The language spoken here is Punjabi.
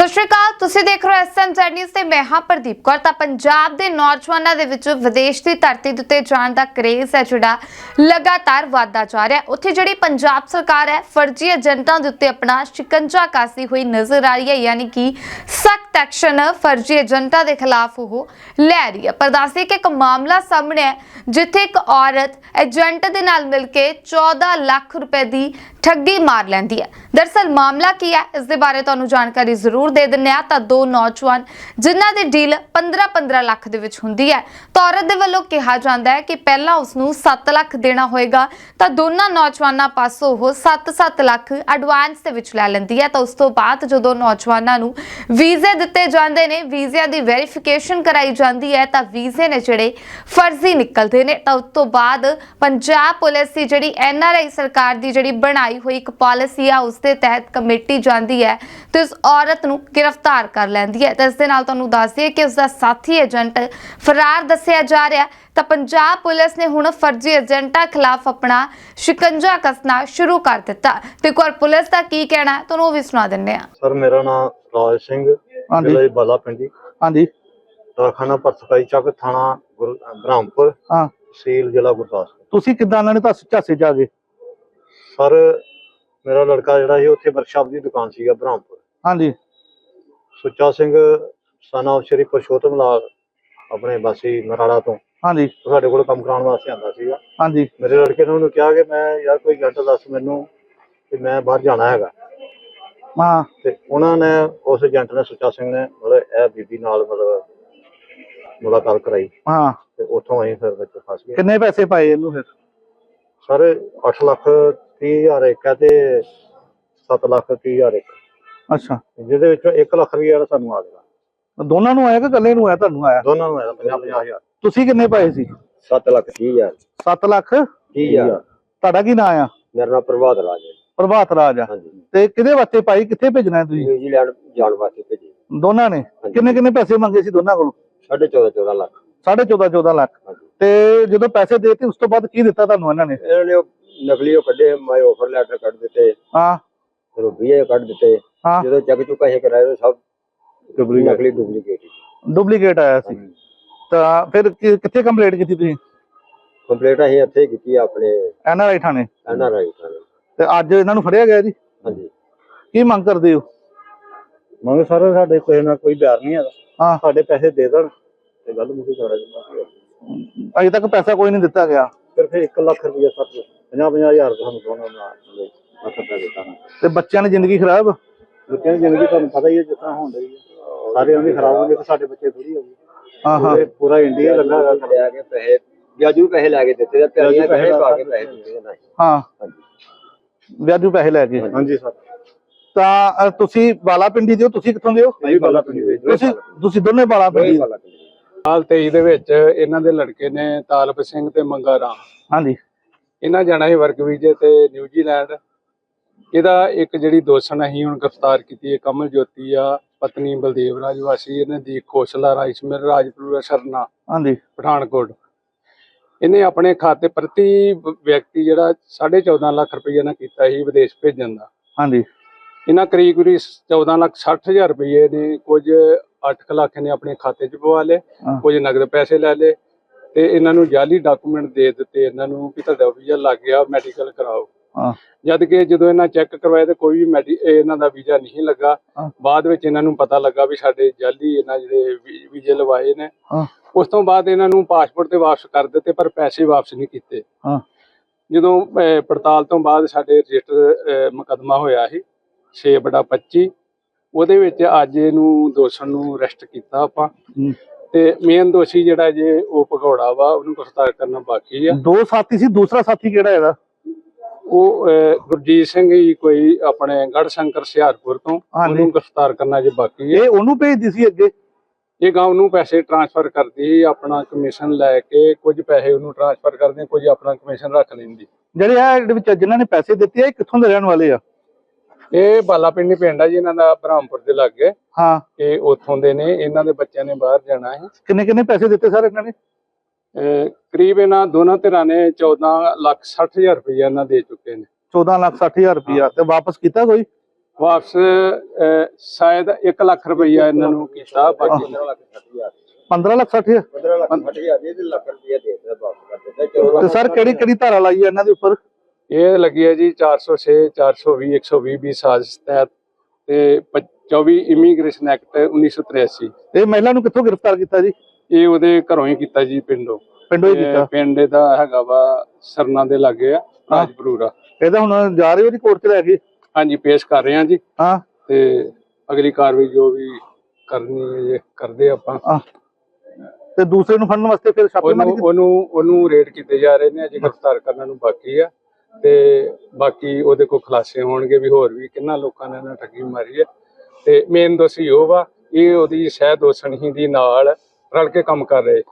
ਸਤਿ ਸ਼੍ਰੀ ਅਕਾਲ, ਤੁਸੀਂ ਦੇਖ ਰਹੇ ਹੋ ਐਸਐਮ ਨਿਊਜ਼ ਤੇ ਮੈਂ ਹਾਂ ਪ੍ਰਦੀਪ ਕੌਰ। ਤਾਂ ਪੰਜਾਬ ਦੇ ਨੌਜਵਾਨਾਂ ਦੇ ਵਿੱਚ ਵਿਦੇਸ਼ ਦੀ ਧਰਤੀ ਦੇ ਉੱਤੇ ਜਾਣ ਦਾ ਕਰੇਜ਼ ਹੈ, ਜਿਹੜਾ ਲਗਾਤਾਰ ਵਧਦਾ ਜਾ ਰਿਹਾ। ਉੱਥੇ ਜਿਹੜੀ ਪੰਜਾਬ ਸਰਕਾਰ ਹੈ, ਫਰਜ਼ੀ ਏਜੰਟਾਂ ਦੇ ਉੱਤੇ ਆਪਣਾ ਸ਼ਿਕੰਜਾ ਕਾਸੀ ਹੋਈ ਨਜ਼ਰ ਆ ਰਹੀ ਹੈ, ਯਾਨੀ ਕਿ ਸਖਤ ਐਕਸ਼ਨ ਫਰਜ਼ੀ ਏਜੰਟਾਂ ਦੇ ਖਿਲਾਫ ਉਹ ਲੈ ਰਹੀ ਹੈ। ਪਰ ਦੱਸਦੇ ਕਿ ਇੱਕ ਮਾਮਲਾ ਸਾਹਮਣੇ ਹੈ ਜਿੱਥੇ ਇੱਕ ਔਰਤ ਏਜੰਟ ਦੇ ਨਾਲ ਮਿਲ ਕੇ 14 ਲੱਖ ਰੁਪਏ ਦੀ ਠੱਗੀ ਮਾਰ ਲੈਂਦੀ ਹੈ। ਦਰਸਲ ਮਾਮਲਾ ਕੀ ਹੈ? ਇਸ ਦੇ ਬਾਰੇ ਤੁਹਾਨੂੰ ਜਾਣਕਾਰੀ ਜ਼ਰੂਰ ਦੇ ਦਿੰਨੇ ਆ ਤਾਂ ਦੋ ਨੌਜਵਾਨ ਜਿਨ੍ਹਾਂ ਦੀ ਡੀਲ 15-15 ਲੱਖ ਦੇ ਵਿੱਚ ਹੁੰਦੀ ਹੈ। ਤਾਂ ਔਰਤ ਦੇ ਵੱਲੋਂ ਕਿਹਾ ਜਾਂਦਾ ਹੈ ਕਿ ਪਹਿਲਾਂ ਉਸ ਨੂੰ 7 ਲੱਖ ਦੇਣਾ ਹੋਏਗਾ। ਤਾਂ ਦੋਨਾਂ ਨੌਜਵਾਨਾਂ ਪਾਸੋਂ ਉਹ 7-7 ਲੱਖ ਐਡਵਾਂਸ ਦੇ ਵਿੱਚ ਲੈ ਲੈਂਦੀ ਹੈ। ਤਾਂ ਉਸ ਤੋਂ ਬਾਅਦ ਜਦੋਂ ਨੌਜਵਾਨਾਂ ਨੂੰ ਵੀਜ਼ੇ ਦਿੱਤੇ ਜਾਂਦੇ ਨੇ, ਵੀਜ਼ਿਆਂ ਦੀ ਵੈਰੀਫਿਕੇਸ਼ਨ ਕਰਾਈ ਜਾਂਦੀ ਹੈ, ਤਾਂ ਵੀਜ਼ੇ ਨੇ ਜਿਹੜੇ ਫਰਜ਼ੀ ਨਿਕਲਦੇ ਨੇ। ਤਾਂ ਉਸ ਤੋਂ ਬਾਅਦ ਪੰਜਾਬ ਪੁਲਿਸ ਦੀ ਜਿਹੜੀ ਐਨਆਰਆਈ ਸਰਕਾਰ ਦੀ ਜਿਹੜੀ ਬਣਾਈ ਹੋਈ ਇੱਕ ਪਾਲਿਸੀ ਆ ਉਸ ਦੇ ਤਹਿਤ ਕਮੇਟੀ ਜਾਂਦੀ ਹੈ ਤੇ ਉਸ ਔਰਤ ਨੂੰ ਗ੍ਰਿਫਤਾਰ ਕਰ ਲੈਂਦੀ ਹੈ। ਤਾਂ ਇਸ ਦੇ ਨਾਲ ਤੁਹਾਨੂੰ ਦੱਸ ਦਈਏ ਕਿ ਉਸ ਦਾ ਸਾਥੀ ਏਜੰਟ ਫਰਾਰ ਦੱਸਿਆ ਜਾ ਰਿਹਾ ਤਾਂ ਪੰਜਾਬ ਪੁਲਿਸ ਨੇ ਹੁਣ ਫਰਜ਼ੀ ਏਜੰਟਾਂ ਖਿਲਾਫ ਆਪਣਾ ਸ਼ਿਕੰਜਾ ਕੱਸਣਾ ਸ਼ੁਰੂ ਕਰ ਦਿੱਤਾ। ਤੇ ਇੱਕ ਵਾਰ ਪੁਲਿਸ ਦਾ ਕੀ ਕਹਿਣਾ ਹੈ ਤੁਹਾਨੂੰ ਉਹ ਵੀ ਸੁਣਾ ਦਿੰਦੇ ਹਾਂ। ਸਰ ਮੇਰਾ ਨਾਮ ਰਾਜ ਸਿੰਘ ਹਾਂਜੀ। ਜ਼ਿਲ੍ਹਾ ਬਾਲਾ ਪਿੰਡੀ ਹਾਂਜੀ। ਦਵਾਖਾਨਾ ਪਰਸਕਾਈ ਚੱਕ ਥਾਣਾ ਗੁਰ- ਬ੍ਰਹਮਪੁਰ। ਹਾਂ। ਸੀਲ ਜ਼ਿਲ੍ਹਾ ਗੁਰਦਾਸਪੁਰ। ਤੁਸੀਂ ਕਿੱਦਾਂ ਇਹਨਾਂ ਨੇ ਤੁਹਾਨੂੰ ਝਾਸੇ ਜਾ ਗਏ ਸਰ ਮੇਰਾ ਲੜਕਾ ਜਿਹੜਾ ਸੀ ਉੱਥੇ ਵਰਕਸ਼ਾਪ ਦੀ ਦੁਕਾਨ ਸੀਗਾ ਬ੍ਰਹਮਪੁਰ। ਹਾਂਜੀ। ਸੁੱਚਾ ਸਿੰਘ ਸਨਾ ਸ਼੍ਰੀ ਪੁਰਸ਼ੋਤਮ ਲਾਲ ਆਪਣੇ ਬਾਸੀ ਮਰਾੜਾ ਤੋਂ ਹਾਂਜੀ। ਸਾਡੇ ਕੋਲ ਕੰਮ ਕਰਾਉਣ ਵਾਸਤੇ ਆਂਦਾ ਸੀਗਾ। ਹਾਂਜੀ। ਮੇਰੇ ਲੜਕੇ ਨੇ ਉਹਨੂੰ ਕਿਹਾ ਕਿ ਮੈਂ ਯਾਰ ਕੋਈ ਘੰਟਾ ਦੱਸ ਮੈਨੂੰ ਕਿ ਮੈਂ ਬਾਹਰ ਜਾਣਾ ਹੈਗਾ। ਹਾਂ। ਤੇ ਉਹਨਾਂ ਨੇ ਉਸ ਏਜੰਟ ਨੇ ਸੁੱਚਾ ਸਿੰਘ ਨੇ ਮਤਲਬ ਇਹ ਬੀਬੀ ਨਾਲ ਮਤਲਬ ਮੁਲਾਕਾਤ ਕਰਾਈ। ਹਾਂ। ਤੇ ਉੱਥੋਂ ਅਸੀਂ ਫਿਰ ਵਿੱਚ ਫਸ ਗਏ। ਕਿੰਨੇ ਪੈਸੇ ਪਾਏ ਇਹਨੂੰ ਫਿਰ? ਸਰ 8 ਲੱਖ 30 ਹਜ਼ਾਰ ਇੱਕ ਹੈ ਤੇ 7 ਲੱਖ 30 ਹਜ਼ਾਰ ਇੱਕ। ਅੱਛਾ। ਜਿਹਦੇ ਵਿੱਚੋਂ 1 ਲੱਖ ਰੁਪਏ ਜਿਹੜਾ ਸਾਨੂੰ ਆ ਗਿਆ। ਦੋਨਾਂ ਨੂੰ ਆਇਆ ਕਿ ਇਕੱਲੇ ਨੂੰ ਆਇਆ ਤੁਹਾਨੂੰ ਆਇਆ? ਦੋਨਾਂ ਨੂੰ ਆਇਆ 50 50 ਹਜ਼ਾਰ। ਤੁਸੀਂ ਕਿੰਨੇ ਪਾਏ ਸੀ? 7 ਲੱਖ 30 ਹਜ਼ਾਰ। 7 ਲੱਖ 30 ਹਜ਼ਾਰ। ਤੁਹਾਡਾ ਕੀ ਨਾਂ ਆ? ਮੇਰਾ ਨਾਮ ਪ੍ਰਭਾਤ ਰਾਜ ਹੈ। ਪ੍ਰਭਾਤ ਰਾਜ ਆ। ਹਾਂਜੀ। ਤੇ ਕਿਹਦੇ ਵਾਸਤੇ ਪਾਈ ਕਿੱਥੇ ਭੇਜਣਾ ਹੈ ਤੁਸੀਂ? ਨਿਊਜ਼ੀਲੈਂਡ ਜਾਣ ਵਾਸਤੇ ਭੇਜੀ। ਦੋਨਾਂ ਨੇ? ਕਿੰਨੇ ਕਿੰਨੇ ਪੈਸੇ ਮੰਗੇ ਸੀ ਦੋਨਾਂ ਕੋਲੋਂ? 14.5 14 ਲੱਖ। 14.5 14 ਲੱਖ। ਤੇ ਜਦੋਂ ਪੈਸੇ ਦੇਤੇ ਉਸ ਤੋਂ ਬਾਅਦ ਕੀ ਦਿੱਤਾ ਤੁਹਾਨੂੰ ਇਹਨਾਂ ਨੇ? ਇਹਨਾਂ ਨੇ ਨਕਲੀ ਉਹ ਕੱਢੇ ਮੈਂ ਆਫਰ ਲੈਟਰ ਕੱਢ ਦਿੱਤੇ ਹਾਂ। ਫਿਰ ਉਹ ਵੀਏ ਕੱਢ ਦਿੱਤੇ ਹਾਂ। ਜਦੋਂ ਚੱਕ ਚੁੱਕਾ ਇਹ ਕਰਾਇਆ ਸਭ ਨਕਲੀ ਡੁਪਲੀਕੇਟ ਡੁਪਲੀਕੇਟ ਆਇਆ ਸੀ। ਤਾਂ ਫਿਰ ਕਿ- ਕਿੱਥੇ ਕੰਪਲੇਂਟ ਕੀਤੀ ਤੁਸੀਂ? ਕੰਪਲੀਟ ਅਸੀਂ ਇੱਥੇ ਕੀਤੀ ਆ ਆਪਣੇ ਐਨਆਰਆਈ ਥਾਣੇ। ਐਨਆਰਆਈ ਥਾਣੇ। ਤੇ ਅੱਜ ਇਹਨਾਂ ਨੂੰ ਫੜਿਆ ਗਿਆ ਜੀ? ਹਾਂਜੀ। ਕੀ ਮੰਗ ਕਰਦੇ ਹੋ? ਮੰਗ ਸਰ ਸਾਡੇ ਕੋਈ ਨਾ ਕੋਈ ਬਿਆਰ ਨਹੀਂ ਹੈਗਾ। ਹਾਂ। ਸਾਡੇ ਪੈਸੇ ਦੇ ਦੇਣ ਤੇ ਗੱਲ ਮੁਕੀ ਕਰਾ ਜਾਂਦਾ ਅਜੇ ਤੱਕ ਪੈਸਾ ਕੋਈ ਨਹੀਂ ਦਿੱਤਾ ਗਿਆ। ਫਿਰ ਫਿਰ 1 ਲੱਖ ਰੁਪਏ ਸਰ 50 50 ਹਜ਼ਾਰ ਰੁਪਏ ਸਾਨੂੰ ਦੋਨਾਂ ਦਾ ਲੱਖ ਰੁਪਏ ਦਿੱਤਾ ਨਾ ਤੇ ਬੱਚਿਆਂ ਦੀ ਜ਼ਿੰਦਗੀ ਖਰਾਬ? ਬੱਚਿਆਂ ਦੀ ਜ਼ਿੰਦਗੀ ਤੁਹਾਨੂੰ ਪਤਾ ਹੀ ਹੈ ਜਿਸ ਤਰ੍ਹਾਂ ਹੋਣ ਰਹੀ ਹੈ। ਸਾਰਿਆਂ ਦੀ ਖਰਾਬ ਹੋ ਗਈ ਤੇ ਸਾਡੇ ਬੱਚੇ ਥੋੜੀ ਹੋ ਗਈ ਹਾਂ ਹਾਂ। ਪੂਰੇ- ਇੰਡੀਆ ਲੱਗਾ ਹੋਇਆ। ਲਿਆ ਕੇ ਪੈਸੇ ਵਿਆਜੂ ਪੈਸੇ ਲੈ ਕੇ ਦਿੱਤੇ ਤੇ ਪਿਆਰੀਆਂ ਪੈਸੇ ਪਾ ਕੇ ਪੈਸੇ ਦਿੱਤੇ ਨਹੀਂ ਹਾਂ। ਵਿਆਜੂ ਪੈਸੇ ਲੈ ਕੇ। ਹਾਂਜੀ। ਸਰ। ਤਾਂ ਤੁਸੀਂ ਬਾਲਾ ਪਿੰਡੀ ਦੇ ਹੋ ਤੁਸੀਂ ਕਿੱਥੋਂ ਦੇ ਹੋ ਨਹੀਂ ਬਾਲਾ ਪਿੰਡੀ ਦੇ ਤੁਸੀਂ ਤੁਸੀਂ ਦੋਨੇ ਬਾਲਾ ਪਿੰਡੀ ਦੇ। ਬਾਲਾ ਪਿੰਡੀ ਸਾਲ 23 ਦੇ ਵਿੱਚ ਇਹਨਾਂ ਦੇ ਲੜਕੇ ਨੇ ਤਾਲਬ ਸਿੰਘ ਤੇ ਮੰਗਾ ਰਾਮ। ਹਾਂਜੀ। ਇਹਨਾਂ ਜਾਣਾ ਸੀ ਵਰਕ ਵੀਜ਼ੇ ਤੇ ਨਿਊਜ਼ੀਲੈਂਡ ਇਹਦਾ ਇੱਕ ਜਿਹੜੀ ਦੋਸਣ ਅਸੀਂ ਹੁਣ ਗ੍ਰਿਫਤਾਰ ਕੀਤੀ ਹੈ ਕਮਲ ਜੋਤੀ ਆ ਪਤਨੀ ਬਲਦੇਵ ਰਾਜ ਵਾਸੀ ਇਹਨਾਂ ਦੀ ਖੋਸਲਾ ਰਾਜਸਮਰ ਰਾਜਪੁਰ ਸਰਨਾ ਹਾਂਜੀ। ਪਠਾਨਕੋਟ। ਇਹਨੇ ਆਪਣੇ ਖਾਤੇ ਪ੍ਰਤੀ ਵਿਅਕਤੀ ਜਿਹੜਾ 14.5 ਲੱਖ ਰੁਪਏ ਨਾਲ ਕੀਤਾ ਸੀ ਵਿਦੇਸ਼ ਭੇਜਣ ਦਾ। ਹਾਂਜੀ। ਇਹਨਾਂ ਕਰੀਬ ਕਰੀਬ 14 ਲੱਖ 60 ਹਜ਼ਾਰ ਰੁਪਏ ਨੇ ਕੁਝ 8 ਲੱਖ ਨੇ ਆਪਣੇ ਖਾਤੇ 'ਚ ਪਵਾ ਲਏ। ਕੁਝ ਨਗਦ ਪੈਸੇ ਲੈ ਲਏ ਤੇ ਇਹਨਾਂ ਨੂੰ ਜਾਲੀ ਡਾਕੂਮੈਂਟ ਦੇ ਦਿੱਤੇ ਇਹਨਾਂ ਨੂੰ ਕਿ ਤੁਹਾਡਾ ਵੀਜ਼ਾ ਲੱਗ ਗਿਆ ਮੈਡੀਕਲ ਕਰਾਓ। ਜਦ ਕਿ ਜਦੋਂ ਇਹਨਾਂ ਚੈੱਕ ਕਰਵਾਇਆ ਤੇ ਕੋਈ ਵੀ ਮੈਡੀ ਇਹਨਾਂ ਦਾ ਵੀਜ਼ਾ ਨਹੀਂ ਲੱਗਾ। ਬਾਅਦ ਵਿੱਚ ਇਹਨਾਂ ਨੂੰ ਪਤਾ ਲੱਗਾ ਵੀ ਸਾਡੇ ਜਾਲੀ ਇਹਨਾਂ ਜਿਹੜੇ ਵੀਜ਼ੇ ਲਵਾਏ ਨੇ। ਉਸ ਤੋਂ ਬਾਅਦ ਇਹਨਾਂ ਨੂੰ ਪਾਸਪੋਰਟ ਤੇ ਵਾਪਸ ਕਰ ਦਿੱਤੇ ਪਰ ਪੈਸੇ ਵਾਪਸ ਨਹੀਂ ਕੀਤੇ। ਜਦੋਂ ਪੜਤਾਲ ਤੋਂ ਬਾਅਦ ਸਾਡੇ ਰਜਿਸਟਰ ਮੁਕਦਮਾ ਹੋਇਆ ਸੀ 6 ਬੜਾ 25 ਉਹਦੇ ਵਿੱਚ ਅੱਜ ਇਹਨੂੰ ਦੋਸ਼ਣ ਨੂੰ ਅਰੈਸਟ ਕੀਤਾ ਆਪਾਂ। ਤੇ ਮੇਨ ਦੋਸ਼ੀ ਜਿਹੜਾ ਜੇ ਉਹ ਭਗੌੜਾ ਵਾ ਉਹਨੂੰ ਗ੍ਰਿਫਤਾਰ ਕਰਨਾ ਬਾਕੀ ਆ। ਦੋ ਸਾਥੀ ਸੀ ਦੂਸਰਾ ਸਾਥੀ ਕਿਹੜਾ ਹੈਗਾ? ਉਹ ਗੁਰਜੀਤ ਸਿੰਘ ਹੀ ਕੋਈ ਆਪਣੇ ਗੜ ਸ਼ੰਕਰ ਹੁਸ਼ਿਆਰਪੁਰ ਤੋਂ। ਉਹਨੂੰ ਗ੍ਰਿਫਤਾਰ ਕਰਨਾ ਜੇ ਬਾਕੀ ਹੈ ਇਹ ਉਹਨੂੰ ਭੇਜਦੀ ਸੀ ਅੱਗੇ? ਇਹ ਗਾਉਂ ਨੂੰ ਪੈਸੇ ਟ੍ਰਾਂਸਫਰ ਕਰਦੀ ਸੀ ਆਪਣਾ ਕਮਿਸ਼ਨ ਲੈ ਕੇ ਕੁਝ ਪੈਸੇ ਉਹਨੂੰ ਟ੍ਰਾਂਸਫਰ ਕਰਦੇ ਕੁਝ ਆਪਣਾ ਕਮਿਸ਼ਨ ਰੱਖ ਲੈਂਦੀ। ਜਿਹੜੇ ਆ ਇਹਦੇ ਵਿੱਚ ਜਿਨ੍ਹਾਂ ਨੇ ਪੈਸੇ ਦਿੱਤੇ ਆ ਇਹ ਕਿੱਥੋਂ ਦੇ ਰਹਿਣ ਵਾਲੇ ਆ? ਇਹ ਬਾਲਾ ਪਿੰਡੀ ਪਿੰਡ ਆ ਜੀ ਇਹਨਾਂ ਦਾ ਬ੍ਰਹਮਪੁਰ ਦੇ ਲਾਗੇ। ਹਾਂ। ਇਹ ਉੱਥੋਂ ਦੇ ਨੇ ਇਹਨਾਂ ਦੇ ਬੱਚਿਆਂ ਨੇ ਬਾਹਰ ਜਾਣਾ ਹੈ। ਕਿੰਨੇ ਕਿੰਨੇ ਪੈਸੇ ਦਿੱਤੇ ਸਰ ਇਹਨਾਂ ਨੇ? ਅਹ ਕਰੀਬ ਇਹਨਾਂ ਦੋਨਾਂ ਧਿਰਾਂ ਨੇ 14 ਲੱਖ 60 ਹਜ਼ਾਰ ਰੁਪਏ ਇਹਨਾਂ ਦੇ ਚੁੱਕੇ ਨੇ। 14 ਲੱਖ 60 ਹਜ਼ਾਰ ਰੁਪਇਆ ਤੇ ਵਾਪਸ ਕੀਤਾ ਕੋਈ? ਵਾਪਸ ਅਹ, ਸ਼ਾਇਦ 1 ਲੱਖ ਰੁਪਈਆ ਇਹਨਾਂ ਨੂੰ ਕੀਤਾ ਬਾਕੀ 15 ਲੱਖ 60000 15 ਲੱਖ 60 15 ਲੱਖ 60000 ਇਹਦੇ ਲੱਖ ਰੁਪਇਆ ਦੇ ਦਿੱਤਾ ਵਾਪਸ ਕਰ ਦਿੱਤਾ। ਤੇ ਸਰ ਕਿਹੜੀ ਕਿਹੜੀ ਧਾਰਾ ਲਾਈ ਹੈ ਇਹਨਾਂ ਦੇ ਉੱਪਰ? ਇਹ ਲੱਗੀ ਹੈ ਜੀ 406 420 120 ਵੀ ਸਾਜ਼ਿਸ਼ ਤਹਿਤ ਤੇ ਪ- 24 ਇਮੀਗ੍ਰੇਸ਼ਨ ਐਕਟ 1983 ਇਹ ਮਹਿਲਾ ਨੂੰ ਕਿੱਥੋਂ ਗ੍ਰਿਫਤਾਰ ਕੀਤਾ ਜੀ? ਇਹ ਉਹਦੇ ਘਰੋਂ ਹੀ ਕੀਤਾ ਜੀ ਪਿੰਡੋਂ। ਪਿੰਡੋਂ ਹੀ ਕੀਤਾ? ਪਿੰਡ ਦਾ ਹੈਗਾ ਵਾ ਸਰਨਾ ਦੇ ਲਾਗੇ ਆ ਰਾਜਪੁਰਾ ਇਹਦਾ ਹੁਣ ਜਾ ਰਹੇ ਹੋ ਜੀ ਕੋਰਟ 'ਚ ਲੈ ਕੇ? ਹਾਂਜੀ ਪੇਸ਼ ਕਰ ਰਹੇ ਹਾਂ ਜੀ। ਹਾਂ। ਤੇ ਅਗਲੀ ਕਾਰਵਾਈ ਜੋ ਵੀ ਕਰਨੀ ਹੈ ਕਰਦੇ ਆਪਾਂ। ਹਾਂ। ਤੇ ਦੂਸਰੇ ਨੂੰ ਫੜਨ ਵਾਸਤੇ ਫਿਰ ਛਾਪੇਮਾਰੀ ਉਹਨੂੰ ਉਹਨੂੰ ਉਹਨੂੰ ਰੇਡ ਕੀਤੇ ਜਾ ਰਹੇ ਨੇ ਅਜੇ ਗ੍ਰਿਫਤਾਰ ਕਰਨ ਨੂੰ ਬਾਕੀ ਆ। ਤੇ ਬਾਕੀ ਉਹਦੇ ਕੋਲ ਖੁਲਾਸੇ ਹੋਣਗੇ ਵੀ ਹੋਰ ਵੀ ਕਿੰਨਾ ਲੋਕਾਂ ਨੇ ਇਹਨਾਂ ਠੱਗੀ ਮਾਰੀ ਹੈ। ਤੇ ਮੇਨ ਦੋਸ਼ੀ ਉਹ ਵਾ, ਇਹ ਉਹਦੀ ਸਹਿ ਦੋਸ਼ਣ ਹੀ ਦੀ ਨਾਲ ਰਲ ਕੇ ਕੰਮ ਕਰ ਰਹੇ।